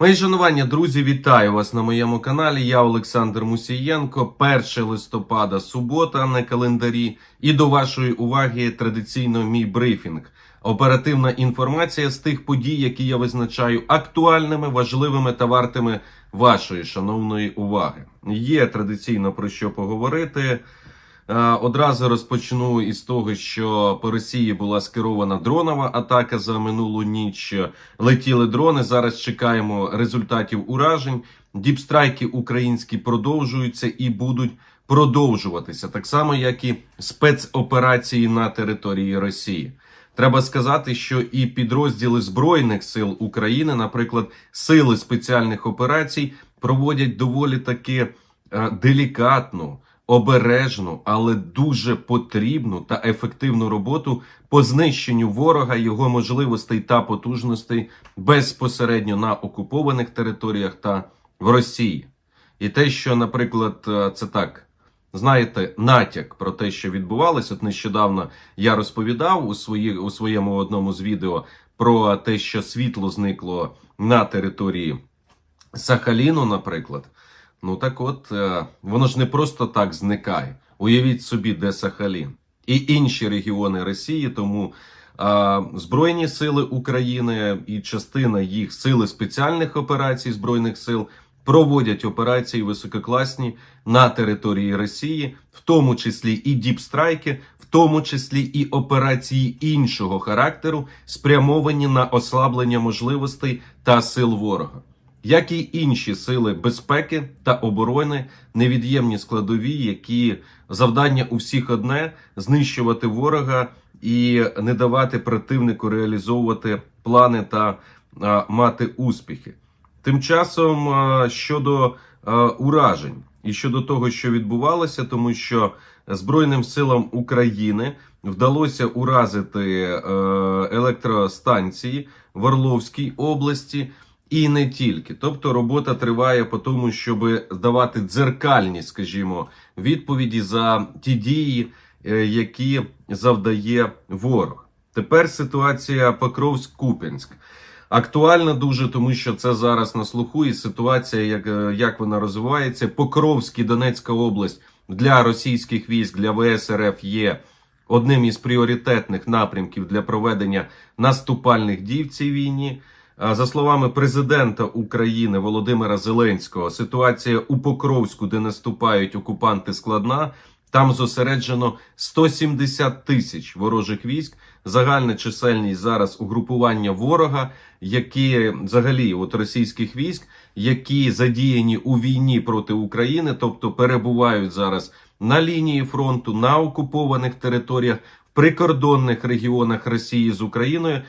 Мої шанування, друзі, вітаю вас на моєму каналі. Я Олександр Мусієнко. 1 листопада, субота на календарі. І до вашої уваги традиційно мій брифінг. Оперативна інформація з тих подій, які я визначаю актуальними, важливими та вартими вашої шановної уваги. Є традиційно про що поговорити. Е, Одразу розпочну із того, що по Росії була скерована дронова атака за минулу ніч. Летіли дрони. Зараз чекаємо результатів уражень. Діпстрайки українські продовжуються і будуть продовжуватися, так само як і спецоперації на території Росії. Треба сказати, що і підрозділи Збройних сил України, наприклад, сили спеціальних операцій, проводять доволі таки е, делікатну, обережну, але дуже потрібну та ефективну роботу по знищенню ворога, його можливостей та потужностей безпосередньо на окупованих територіях та в Росії. І те, що, наприклад, е, це так. Знаєте, натяк про те, що відбувалося. От нещодавно я розповідав у, свої, у своєму одному з відео про те, що світло зникло на території Сахаліну, наприклад. Ну так от, е, воно ж не просто так зникає. Уявіть собі, де Сахалін і інші регіони Росії. Тому е, Збройні сили України і частина їх сили спеціальних операцій Збройних сил проводять операції висококласні на території Росії, в тому числі і діпстрайки, в тому числі і операції іншого характеру, спрямовані на ослаблення можливостей та сил ворога. Як і інші сили безпеки та оборони, невід'ємні складові, які завдання у всіх одне знищувати ворога і не давати противнику реалізовувати плани та а, мати успіхи. Тим часом а, щодо а, уражень і щодо того, що відбувалося, тому що Збройним силам України вдалося уразити е, електростанції в Орловській області. І не тільки. Тобто робота триває по тому, щоб давати дзеркальні, скажімо, відповіді за ті дії, е, які завдає ворог. Тепер ситуація Покровськ-Куп'янськ. Актуальна дуже, тому що це зараз на слуху, і ситуація, як, е, як вона розвивається. Покровськ і Донецька область для російських військ, для ВС РФ є одним із пріоритетних напрямків для проведення наступальних дій в цій війні. За словами президента України Володимира Зеленського, ситуація у Покровську, де наступають окупанти, складна. Там зосереджено 170 тисяч ворожих військ. Загальна чисельність зараз угрупування ворога, які взагалі от російських військ, які задіяні у війні проти України, тобто перебувають зараз на лінії фронту, на окупованих територіях, в прикордонних регіонах Росії з Україною.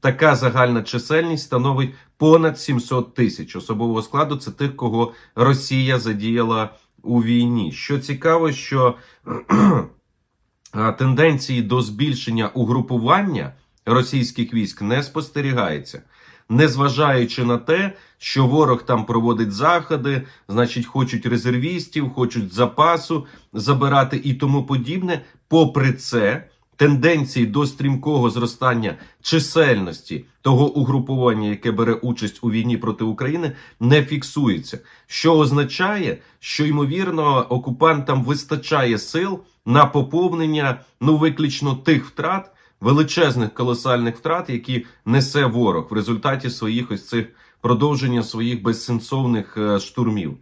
Така загальна чисельність становить понад 700 тисяч особового складу. Це тих, кого Росія задіяла у війні. Що цікаво, що тенденції до збільшення угрупування російських військ не спостерігається. Незважаючи на те, що ворог там проводить заходи, значить, хочуть резервістів, хочуть запасу забирати і тому подібне. Попри це, тенденції до стрімкого зростання чисельності того угрупування, яке бере участь у війні проти України, не фіксується. Що означає, що ймовірно окупантам вистачає сил на поповнення ну виключно тих втрат, величезних колосальних втрат, які несе ворог в результаті своїх ось цих продовження своїх безсенсовних е, штурмів.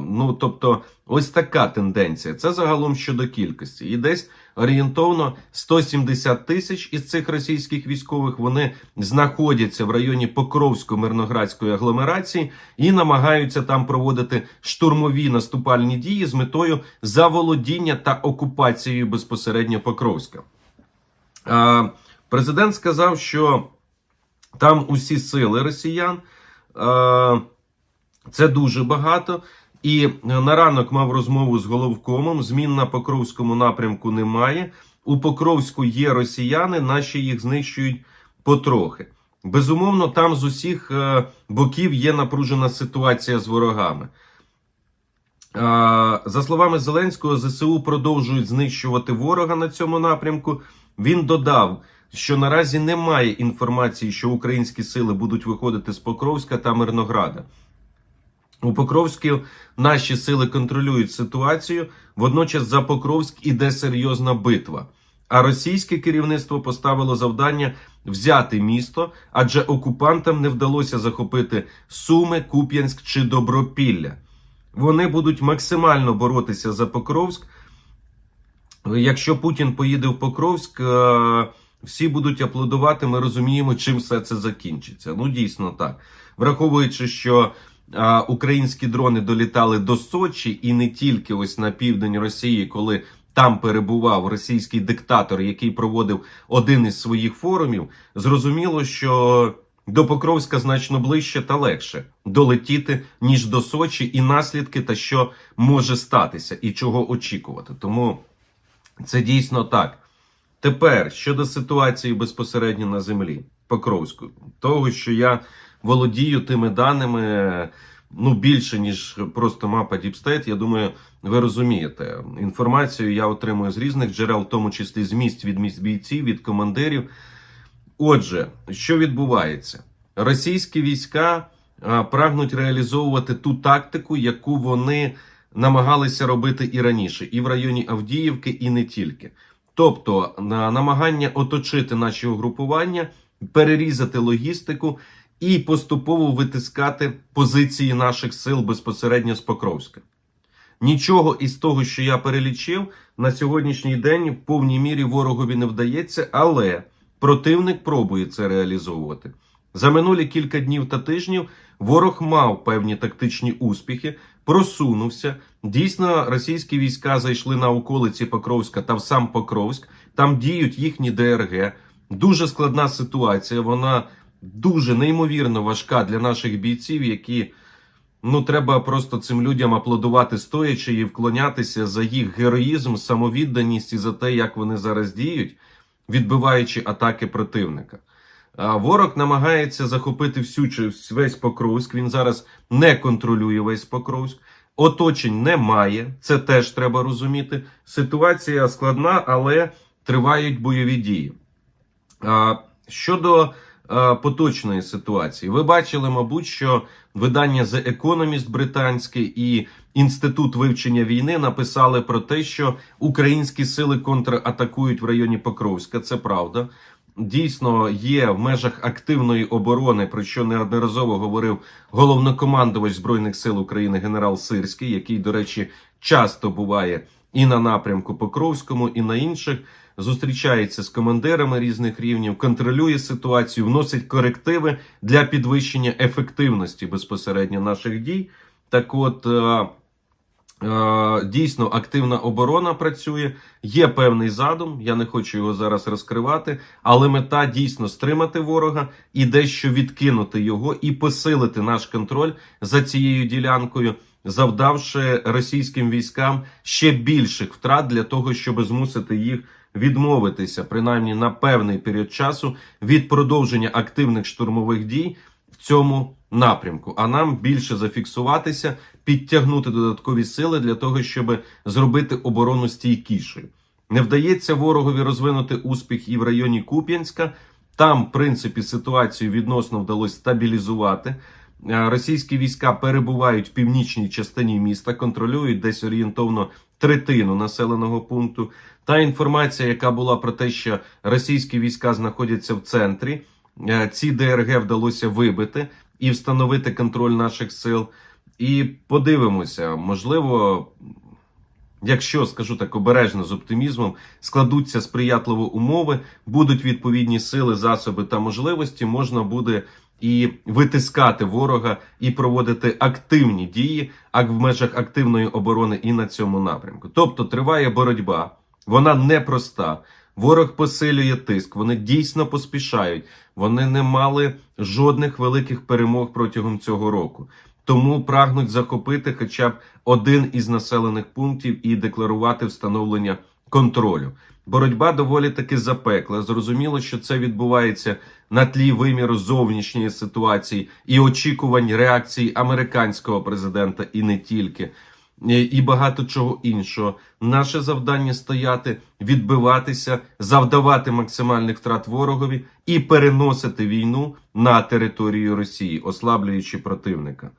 Ну, тобто, ось така тенденція. Це загалом щодо кількості. І десь орієнтовно 170 тисяч із цих російських військових вони знаходяться в районі Покровсько-Мирноградської агломерації і намагаються там проводити штурмові наступальні дії з метою заволодіння та окупацією безпосередньо Покровська. Президент сказав, що там усі сили росіян. Це дуже багато. І на ранок мав розмову з головкомом. Змін на Покровському напрямку немає. У Покровську є росіяни, наші їх знищують потрохи. Безумовно, там з усіх е, боків є напружена ситуація з ворогами. За словами Зеленського, ЗСУ продовжують знищувати ворога на цьому напрямку. Він додав, що наразі немає інформації, що українські сили будуть виходити з Покровська та Мирнограда. У Покровську наші сили контролюють ситуацію. Водночас за Покровськ іде серйозна битва. А російське керівництво поставило завдання взяти місто, адже окупантам не вдалося захопити Суми, Куп'янськ чи Добропілля. Вони будуть максимально боротися за Покровськ. Якщо Путін поїде в Покровськ, е, всі будуть аплодувати. Ми розуміємо, чим все це закінчиться. Ну, дійсно так. Враховуючи, що українські дрони долітали до Сочі і не тільки ось на південь Росії, коли там перебував російський диктатор, який проводив один із своїх форумів, зрозуміло, що до Покровська значно ближче та легше долетіти, ніж до Сочі, і наслідки та що може статися, і чого очікувати. Тому це дійсно так. Тепер щодо ситуації безпосередньо на землі Покровську, того, що я володію тими даними ну більше ніж просто мапа Діпстейт, я думаю, ви розумієте. Інформацію я отримую з різних джерел, в тому числі з місць від місць бійців, від командирів. Отже, що відбувається? Російські війська прагнуть реалізовувати ту тактику, яку вони намагалися робити і раніше, і в районі Авдіївки, і не тільки. Тобто на намагання оточити наші угрупування, перерізати логістику і поступово витискати позиції наших сил безпосередньо з Покровська. Нічого із того, що я перелічив, на сьогоднішній день в повній мірі ворогові не вдається, але противник пробує це реалізовувати. За минулі кілька днів та тижнів ворог мав певні тактичні успіхи, просунувся. Дійсно, російські війська зайшли на околиці Покровська та в сам Покровськ. Там діють їхні ДРГ. Дуже складна ситуація. Вона дуже неймовірно важка для наших бійців, які ну треба просто цим людям аплодувати стоячи і вклонятися за їх героїзм, самовідданість і за те, як вони зараз діють, відбиваючи атаки противника. Ворог намагається захопити всю весь Покровськ. Він зараз не контролює весь Покровськ. Оточень немає, це теж треба розуміти. Ситуація складна, але тривають бойові дії. Щодо поточної ситуації, ви бачили, мабуть, що видання The Economist британське і Інститут вивчення війни написали про те, що українські сили контратакують в районі Покровська. Це правда. Дійсно є в межах активної оборони, про що неодноразово говорив головнокомандувач збройних сил України генерал Сирський, який, до речі, часто буває і на напрямку Покровському, і на інших. Зустрічається з командирами різних рівнів, контролює ситуацію, вносить корективи для підвищення ефективності безпосередньо наших дій. Так, от. е, Е, Дійсно, активна оборона працює. Є певний задум. Я не хочу його зараз розкривати, але мета дійсно стримати ворога і дещо відкинути його і посилити наш контроль за цією ділянкою, завдавши російським військам ще більших втрат для того, щоб змусити їх відмовитися, принаймні на певний період часу, від продовження активних штурмових дій в цьому напрямку. А нам більше зафіксуватися, підтягнути додаткові сили для того, щоб зробити оборону стійкішою. Не вдається ворогові розвинути успіх і в районі Куп'янська. Там, в принципі, ситуацію відносно вдалося стабілізувати. Е, Російські війська перебувають в північній частині міста, контролюють десь орієнтовно третину населеного пункту. Та інформація, яка була про те, що російські війська знаходяться в центрі, е, ці ДРГ вдалося вибити і встановити контроль наших сил. І подивимося, можливо, якщо скажу так обережно з оптимізмом, складуться сприятливі умови, будуть відповідні сили, засоби та можливості, можна буде і витискати ворога, і проводити активні дії, в межах активної оборони і на цьому напрямку. Тобто триває боротьба, вона непроста. Ворог посилює тиск, вони дійсно поспішають. Вони не мали жодних великих перемог протягом цього року. Тому прагнуть захопити хоча б один із населених пунктів і декларувати встановлення контролю. Боротьба доволі таки запекла. Зрозуміло, що це відбувається на тлі виміру зовнішньої ситуації і очікувань реакції американського президента, і не тільки. е, і багато чого іншого. Наше завдання стояти, відбиватися, завдавати максимальних втрат ворогові і переносити війну на територію Росії, ослаблюючи противника.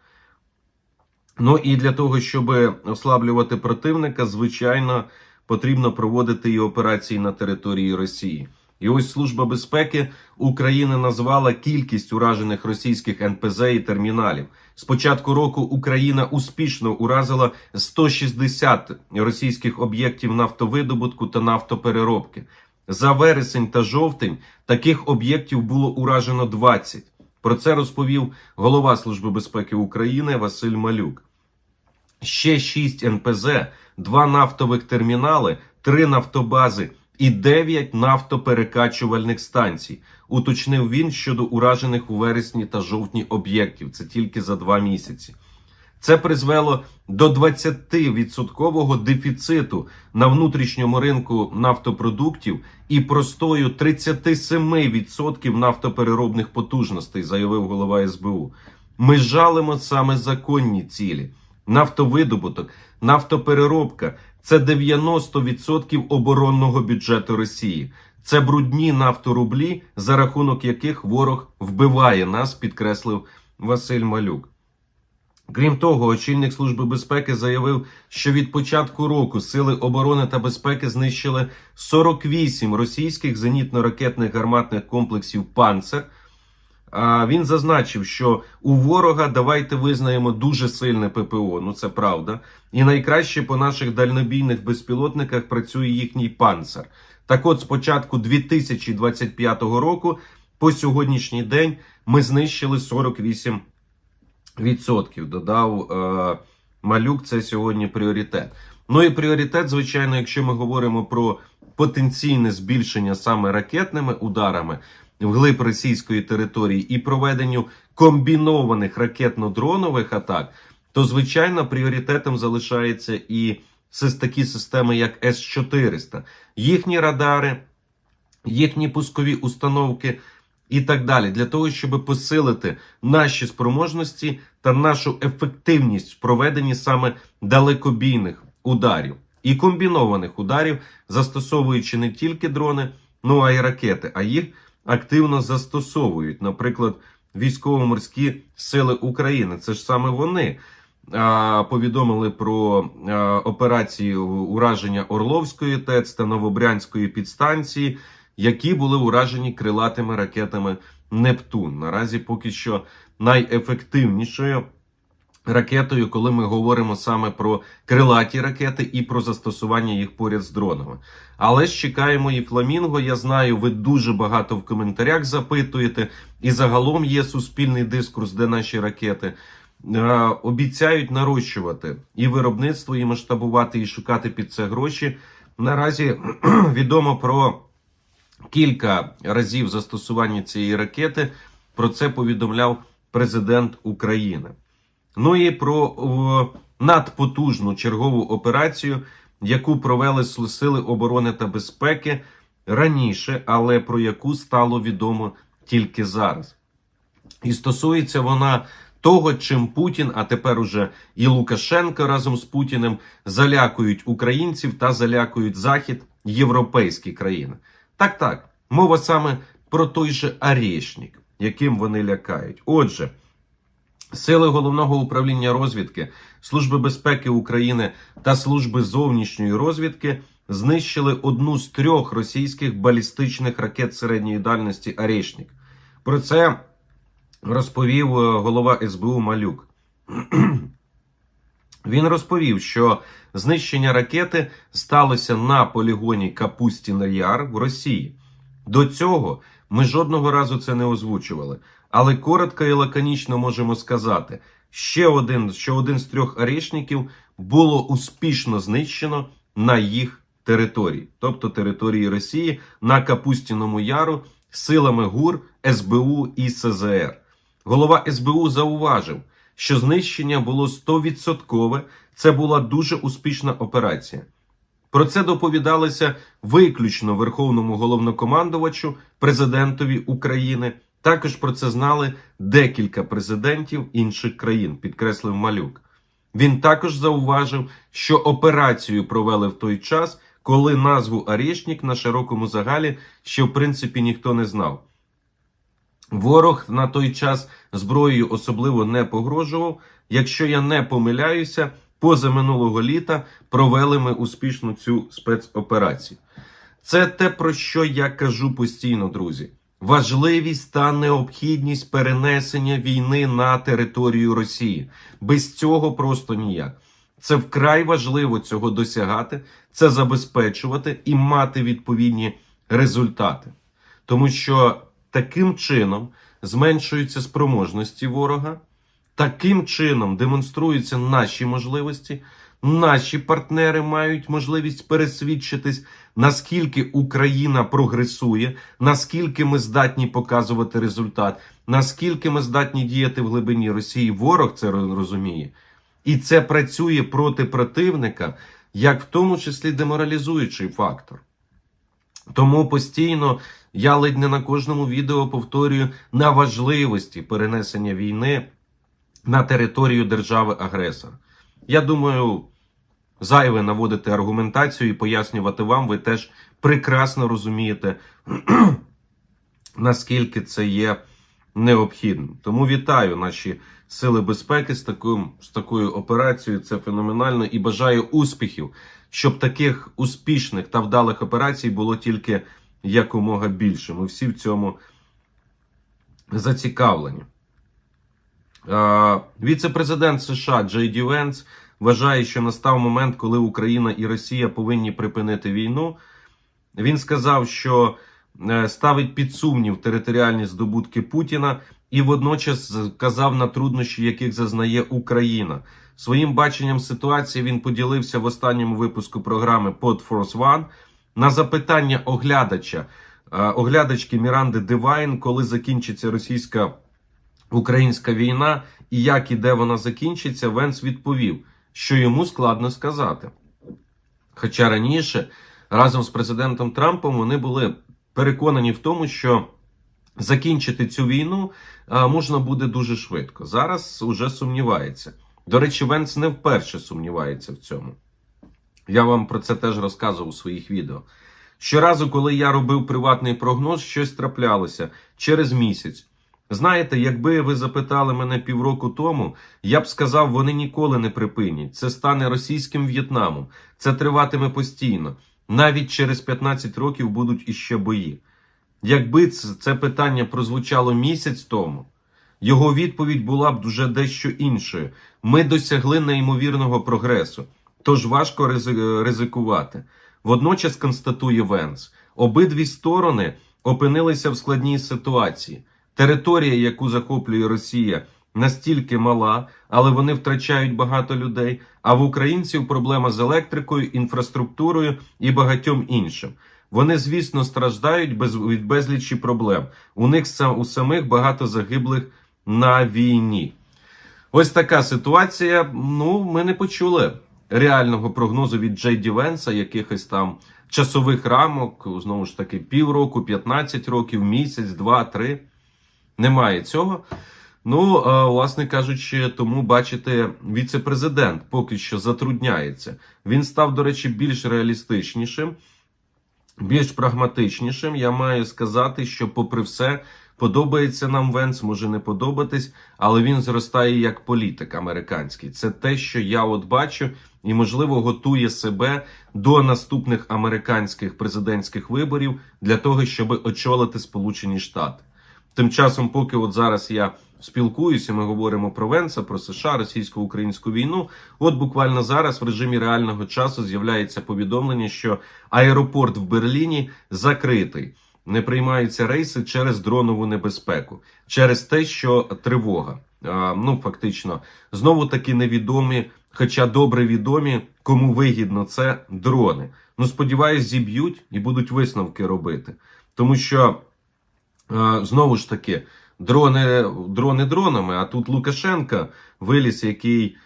Ну і для того, щоб ослаблювати противника, звичайно, потрібно проводити і операції на території Росії. І ось Служба безпеки України назвала кількість уражених російських НПЗ і терміналів. З початку року Україна успішно уразила 160 російських об'єктів нафтовидобутку та нафтопереробки. За вересень та жовтень таких об'єктів було уражено 20. Про це розповів голова Служби безпеки України Василь Малюк. Ще 6 НПЗ, 2 нафтових термінали, 3 нафтобази і 9 нафтоперекачувальних станцій. Уточнив він щодо уражених у вересні та жовтні об'єктів. Це тільки за 2 місяці. Це призвело до 20% дефіциту на внутрішньому ринку нафтопродуктів і простою 37% нафтопереробних потужностей, заявив голова СБУ. Ми жалимо саме законні цілі. Нафтовидобуток, нафтопереробка це 90% оборонного бюджету Росії. Це брудні нафторублі, за рахунок яких ворог вбиває нас, підкреслив Василь Малюк. Крім того, очільник Служби безпеки заявив, що від початку року Сили оборони та безпеки знищили 48 російських зенітно-ракетних гарматних комплексів Панцер. Він зазначив, що у ворога давайте визнаємо дуже сильне ППО. Ну це правда. І найкраще по наших дальнобійних безпілотниках працює їхній панцер. Так от, з початку 2025 року по сьогоднішній день ми знищили 48 відсотків. Додав е, малюк. Це сьогодні пріоритет. Ну і пріоритет, звичайно, якщо ми говоримо про потенційне збільшення саме ракетними ударами вглиб російської території і проведенню комбінованих ракетно-дронових атак, то звичайно пріоритетом залишається і такі системи, як С-400, їхні радари, їхні пускові установки і так далі, для того, щоб посилити наші спроможності та нашу ефективність в проведенні саме далекобійних ударів і комбінованих ударів, застосовуючи не тільки дрони, ну а й ракети, а їх активно застосовують, наприклад, військово-морські сили України. Це ж саме вони. а, Повідомили про а, операції ураження Орловської ТЕЦ та Новобрянської підстанції, які були уражені крилатими ракетами Нептун. Наразі поки що найефективнішою ракетою, коли ми говоримо саме про крилаті ракети і про застосування їх поряд з дронами. Але ж чекаємо і фламінго. Я знаю, ви дуже багато в коментарях запитуєте, і загалом є суспільний дискурс, де наші ракети. Е, Обіцяють нарощувати і виробництво, і масштабувати, і шукати під це гроші. Наразі відомо про кілька разів застосування цієї ракети. Про це повідомляв президент України. Ну і про надпотужну чергову операцію, яку провели Сили оборони та безпеки раніше, але про яку стало відомо тільки зараз. І стосується вона того, чим Путін, а тепер уже і Лукашенко разом з Путіним залякують українців та залякують Захід європейські країни. Так, так, мова саме про той же Арешник, яким вони лякають. Отже. Сили головного управління розвідки, Служби безпеки України та служби зовнішньої розвідки знищили одну з трьох російських балістичних ракет середньої дальності Арешник. Про це розповів е, голова СБУ Малюк. Він розповів, що знищення ракети сталося на полігоні Капустін Яр в Росії. До цього ми жодного разу це не озвучували. Але коротко і лаконічно можемо сказати, ще один, що один з трьох арешників було успішно знищено на їх території, тобто території Росії на Капустіному Яру силами ГУР, СБУ і СЗР. Голова СБУ зауважив, що знищення було 100%, це була дуже успішна операція. Про це доповідалося виключно Верховному головнокомандувачу, президентові України. Також про це знали декілька президентів інших країн, підкреслив Малюк. Він також зауважив, що операцію провели в той час, коли назву Арєшнік на широкому загалі ще в принципі ніхто не знав. Ворог на той час зброєю особливо не погрожував. Якщо я не помиляюся, поза минулого літа провели ми успішну цю спецоперацію. Це те, про що я кажу постійно, друзі. Важливість та необхідність перенесення війни на територію Росії. Без цього просто ніяк. Це вкрай важливо цього досягати, це забезпечувати і мати відповідні результати. Тому що таким чином зменшуються спроможності ворога, таким чином демонструються наші можливості. Наші партнери мають можливість пересвідчитись, наскільки Україна прогресує, наскільки ми здатні показувати результат, наскільки ми здатні діяти в глибині Росії. Ворог це розуміє. І це працює проти противника, як в тому числі деморалізуючий фактор. Тому постійно я ледь не на кожному відео повторюю на важливості перенесення війни на територію держави-агресора. Я думаю, зайве наводити аргументацію і пояснювати вам, ви теж прекрасно розумієте, наскільки це є необхідним. Тому вітаю наші сили безпеки з такою, з такою операцією. Це феноменально і бажаю успіхів, щоб таких успішних та вдалих операцій було тільки якомога більше. Ми всі в цьому зацікавлені. Віце-президент США Джей Ді Венс вважає, що настав момент, коли Україна і Росія повинні припинити війну. Він сказав, що е, ставить під сумнів територіальні здобутки Путіна і водночас вказав на труднощі, яких зазнає Україна. Своїм баченням ситуації він поділився в останньому випуску програми Pod Force One на запитання оглядача, е, оглядачки Міранди Дивайн, коли закінчиться російська українська війна і як і де вона закінчиться, Венс відповів, що йому складно сказати. Хоча раніше разом з президентом Трампом вони були переконані в тому, що закінчити цю війну можна буде дуже швидко. Зараз уже сумнівається. До речі, Венс не вперше сумнівається в цьому. Я вам про це теж розказував у своїх відео. Щоразу, коли я робив приватний прогноз, щось траплялося через місяць. Знаєте, якби ви запитали мене півроку тому, я б сказав, вони ніколи не припинять. Це стане російським В'єтнамом. Це триватиме постійно. Навіть через 15 років будуть іще бої. Якби це питання прозвучало місяць тому, його відповідь була б дуже дещо іншою. Ми досягли неймовірного прогресу, тож важко ризикувати. Водночас констатує Венс, обидві сторони опинилися в складній ситуації. Територія, яку захоплює Росія, настільки мала, але вони втрачають багато людей. А в українців проблема з електрикою, інфраструктурою і багатьом іншим. Вони, звісно, страждають без, від безлічі проблем. У них у самих багато загиблих на війні. Ось така ситуація. Ну, ми не почули реального прогнозу від Джей Ді Венса, якихось там часових рамок, знову ж таки, півроку, 15 років, місяць, два, три. Немає цього. Ну, власне кажучи, тому бачите, віце-президент поки що затрудняється. Він став, до речі, більш реалістичнішим, більш прагматичнішим. Я маю сказати, що, попри все, подобається нам Венс, може не подобатись, але він зростає як політик американський. Це те, що я от бачу, і, можливо, готує себе до наступних американських президентських виборів для того, щоб очолити Сполучені Штати. Тим часом, поки от зараз я спілкуюся, ми говоримо про Венса, про США, російсько-українську війну. От буквально зараз в режимі реального часу з'являється повідомлення, що аеропорт в Берліні закритий. Не приймаються рейси через дронову небезпеку, через те, що тривога. Ну фактично, знову таки невідомі, хоча добре відомі, кому вигідно це дрони. Ну сподіваюсь, зіб'ють і будуть висновки робити, тому що. Знову ж таки, дрони дрони дронами. А тут Лукашенка виліз, який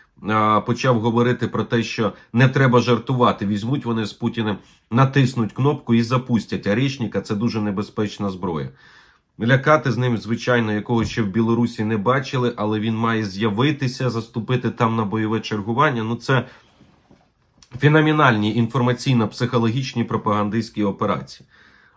почав говорити про те, що не треба жартувати. Візьмуть вони з Путіним, натиснуть кнопку і запустять. А річника це дуже небезпечна зброя. Лякати з ним, звичайно, якого ще в Білорусі не бачили, але він має з'явитися, заступити там на бойове чергування. Ну, це феноменальні інформаційно-психологічні пропагандистські операції.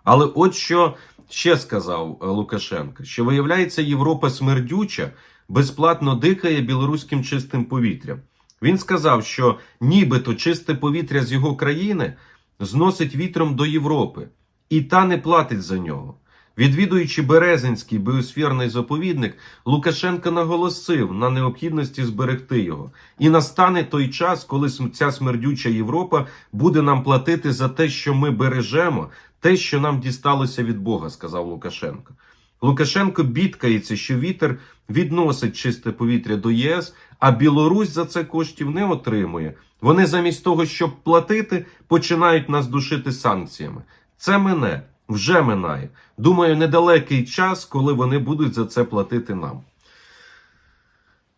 Але от що ще сказав е, Лукашенко: що виявляється, Європа смердюча, безплатно дихає білоруським чистим повітрям. Він сказав, що нібито чисте повітря з його країни зносить вітром до Європи, і та не платить за нього. Відвідуючи Березинський біосферний заповідник, Лукашенко наголосив на необхідності зберегти його. І настане той час, коли ця смердюча Європа буде нам платити за те, що ми бережемо, те, що нам дісталося від Бога, сказав Лукашенко. Лукашенко бідкається, що вітер відносить чисте повітря до ЄС, а Білорусь за це коштів не отримує. Вони замість того, щоб платити, починають нас душити санкціями. Це мене вже минає. Думаю, недалекий час, коли вони будуть за це платити нам.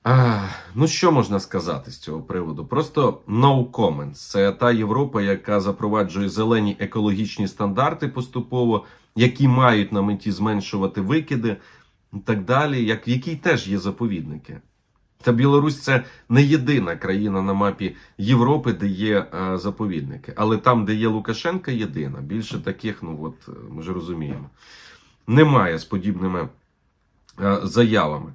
А, ну що можна сказати з цього приводу? Просто no comments. Це та Європа, яка запроваджує зелені екологічні стандарти поступово, які мають на меті зменшувати викиди і так далі, як, в якій теж є заповідники. Та Білорусь це не єдина країна на мапі Європи, де є е, заповідники. Але там, де є Лукашенка, єдина. Більше таких, ну от е, ми ж розуміємо, немає з подібними е, заявами.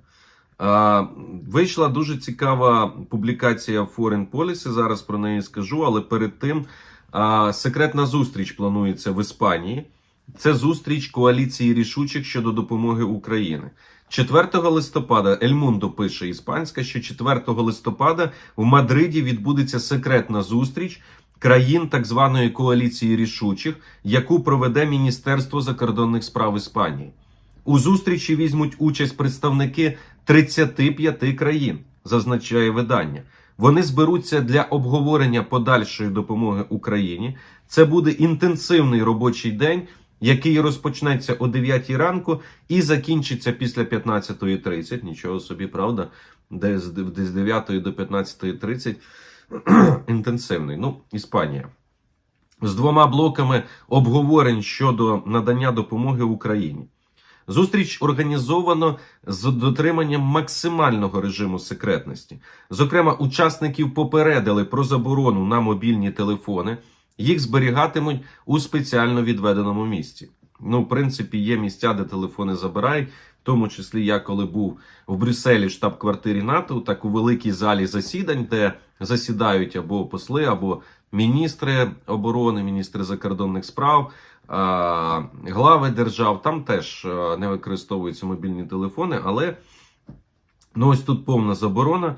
Е, вийшла дуже цікава публікація Foreign Policy, зараз про неї скажу, але перед тим е, секретна зустріч планується в Іспанії. Це зустріч коаліції рішучих щодо допомоги Україні. 4 листопада Ель Мундо пише іспанська, що 4 листопада в Мадриді відбудеться секретна зустріч країн так званої коаліції рішучих, яку проведе Міністерство закордонних справ Іспанії. У зустрічі візьмуть участь представники 35 країн, зазначає видання. Вони зберуться для обговорення подальшої допомоги Україні. Це буде інтенсивний робочий день, який розпочнеться о 9 ранку і закінчиться після 15.30. Нічого собі, правда, десь з 9 до 15.30 інтенсивний. Ну, Іспанія. З двома блоками обговорень щодо надання допомоги Україні. Зустріч організовано з дотриманням максимального режиму секретності. Зокрема, учасників попередили про заборону на мобільні телефони. Їх зберігатимуть у спеціально відведеному місці. Ну, в принципі, є місця, де телефони забирають. В тому числі я коли був в Брюсселі, штаб-квартирі НАТО, так у великій залі засідань, де засідають або посли, або міністри оборони, міністри закордонних справ, глави держав. Там теж не використовуються мобільні телефони, але ну ось тут повна заборона.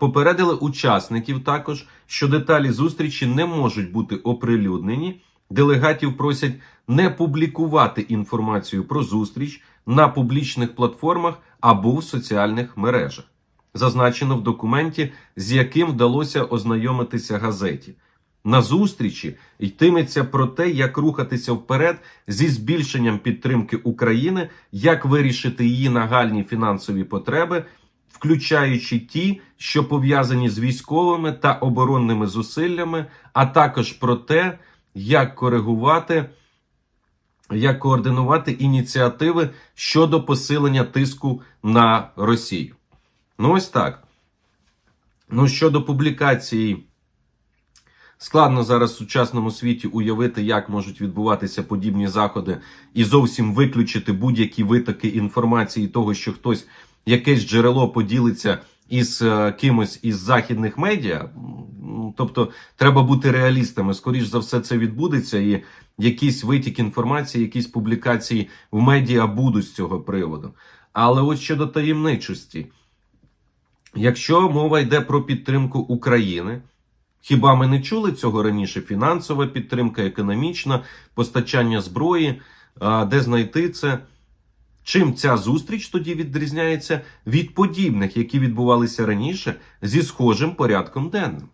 Попередили учасників також, що деталі зустрічі не можуть бути оприлюднені. Делегатів просять не публікувати інформацію про зустріч на публічних платформах або в соціальних мережах. Зазначено в документі, з яким вдалося ознайомитися газеті. На зустрічі йтиметься про те, як рухатися вперед зі збільшенням підтримки України, як вирішити її нагальні фінансові потреби включаючи ті, що пов'язані з військовими та оборонними зусиллями, а також про те, як коригувати, як координувати ініціативи щодо посилення тиску на Росію. Ну, ось так. Ну, щодо публікації. Складно зараз в сучасному світі уявити, як можуть відбуватися подібні заходи, і зовсім виключити будь-які витоки інформації того, що хтось якесь джерело поділиться із е, кимось із західних медіа. Тобто, треба бути реалістами. Скоріш за все, це відбудеться, і якийсь витік інформації, якісь публікації в медіа будуть з цього приводу. Але от щодо таємничості, якщо мова йде про підтримку України. Хіба ми не чули цього раніше? Фінансова підтримка, економічна, постачання зброї, де знайти це? Чим ця зустріч тоді відрізняється від подібних, які відбувалися раніше, зі схожим порядком денним?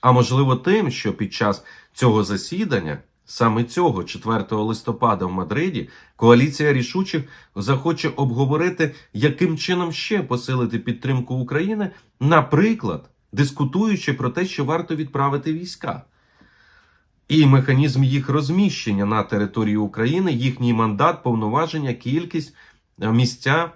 А можливо, тим, що під час цього засідання, саме цього 4 листопада в Мадриді, коаліція рішучих захоче обговорити, яким чином ще посилити підтримку України, наприклад, дискутуючи про те, що варто відправити війська. І механізм їх розміщення на території України, їхній мандат, повноваження, кількість, е, місця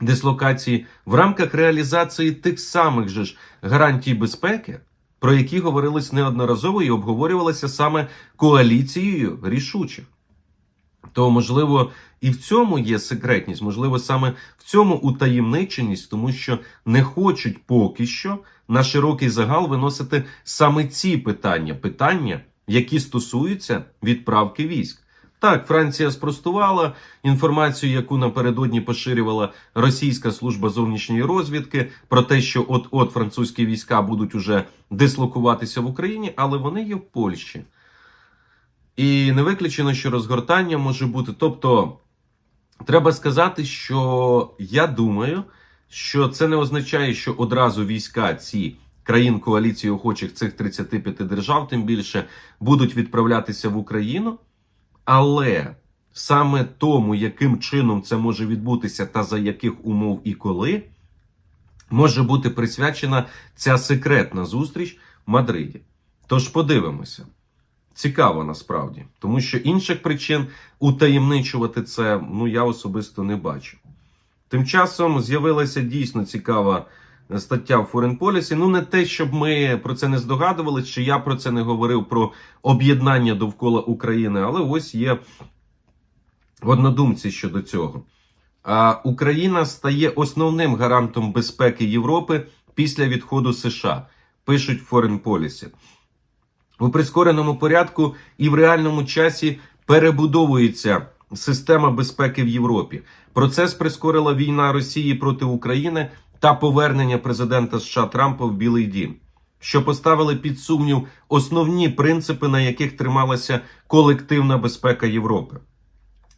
дислокації в рамках реалізації тих самих же ж гарантій безпеки, про які говорилось неодноразово і обговорювалося саме коаліцією рішучих. То, можливо, і в цьому є секретність, можливо, саме в цьому утаємниченість, тому що не хочуть поки що на широкий загал виносити саме ці питання, питання, які стосуються відправки військ. Так, Франція спростувала інформацію, яку напередодні поширювала російська служба зовнішньої розвідки, про те, що от-от французькі війська будуть уже дислокуватися в Україні, але вони є в Польщі. І не виключено, що розгортання може бути. Тобто, треба сказати, що я думаю, що це не означає, що одразу війська ці країн коаліції охочих цих 35 держав, тим більше будуть відправлятися в Україну. Але саме тому, яким чином це може відбутися, та за яких умов і коли, може бути присвячена ця секретна зустріч в Мадриді. Тож подивимося. Цікаво насправді, тому що інших причин утаємничувати це ну я особисто не бачу. Тим часом з'явилася дійсно цікава стаття в Foreign Policy. Ну, не те, щоб ми про це не здогадувалися, чи я про це не говорив про об'єднання довкола України, але ось є однодумці щодо цього. Україна стає основним гарантом безпеки Європи після відходу США, пишуть в Foreign Policy. У прискореному порядку і в реальному часі перебудовується система безпеки в Європі. Процес прискорила війна Росії проти України та повернення президента США Трампа в Білий Дім, що поставили під сумнів основні принципи, на яких трималася колективна безпека Європи.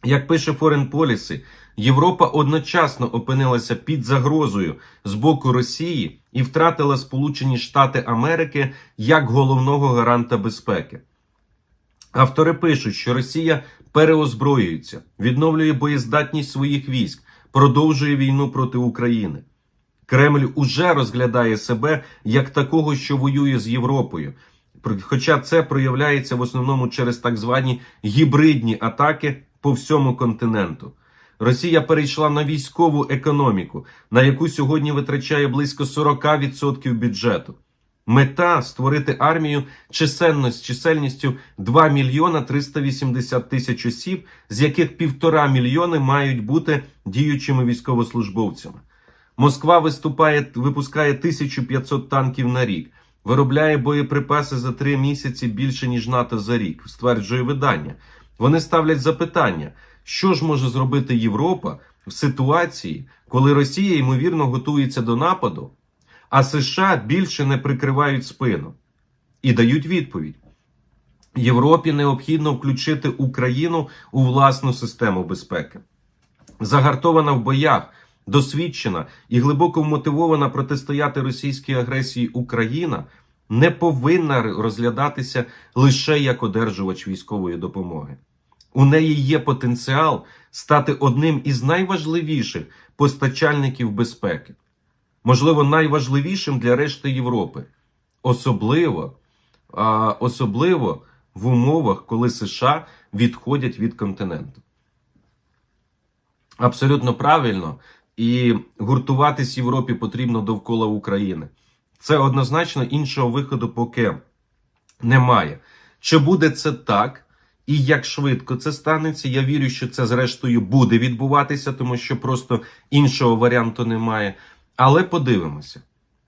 Як пише Foreign Policy, Європа одночасно опинилася під загрозою з боку Росії і втратила Сполучені Штати Америки як головного гаранта безпеки. Автори пишуть, що Росія переозброюється, відновлює боєздатність своїх військ, продовжує війну проти України. Кремль уже розглядає себе як такого, що воює з Європою. Хоча це проявляється в основному через так звані гібридні атаки по всьому континенту. Росія перейшла на військову економіку, на яку сьогодні витрачає близько 40% бюджету. Мета створити армію чисельність, чисельністю 2 мільйона 380 тисяч осіб, з яких півтора мільйони мають бути діючими військовослужбовцями. Москва виступає, випускає 1500 танків на рік, виробляє боєприпаси за три місяці більше ніж НАТО за рік, стверджує видання. Вони ставлять запитання, що ж може зробити Європа в ситуації, коли Росія ймовірно готується до нападу, а США більше не прикривають спину і дають відповідь. Європі необхідно включити Україну у власну систему безпеки. Загартована в боях, досвідчена і глибоко вмотивована протистояти російській агресії Україна не повинна розглядатися лише як одержувач військової допомоги. У неї є потенціал стати одним із найважливіших постачальників безпеки, можливо, найважливішим для решти Європи, особливо, особливо в умовах, коли США відходять від континенту. Абсолютно правильно, і гуртуватись Європі потрібно довкола України. Це однозначно іншого виходу поки немає. Чи буде це так? І як швидко це станеться, я вірю, що це зрештою буде відбуватися, тому що просто іншого варіанту немає. Але подивимося.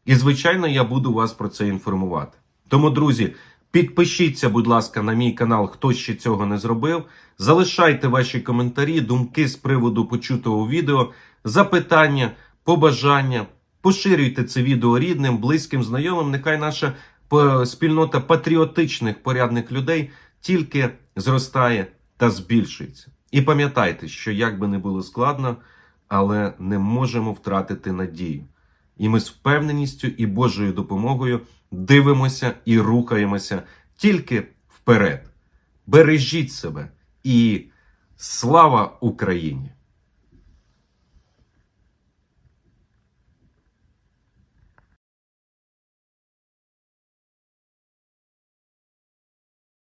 І, звичайно, я буду вас про це інформувати. Тому, друзі, підпишіться, будь ласка, на мій канал, хто ще цього не зробив. Залишайте ваші коментарі, думки з приводу почутого відео, запитання, побажання. Поширюйте це відео рідним, близьким, знайомим. Нехай наша е, спільнота патріотичних порядних людей тільки зростає та збільшується. І пам'ятайте, що як би не було складно, але не можемо втратити надію. І ми з впевненістю і Божою допомогою дивимося і рухаємося тільки вперед. Бережіть себе і слава Україні!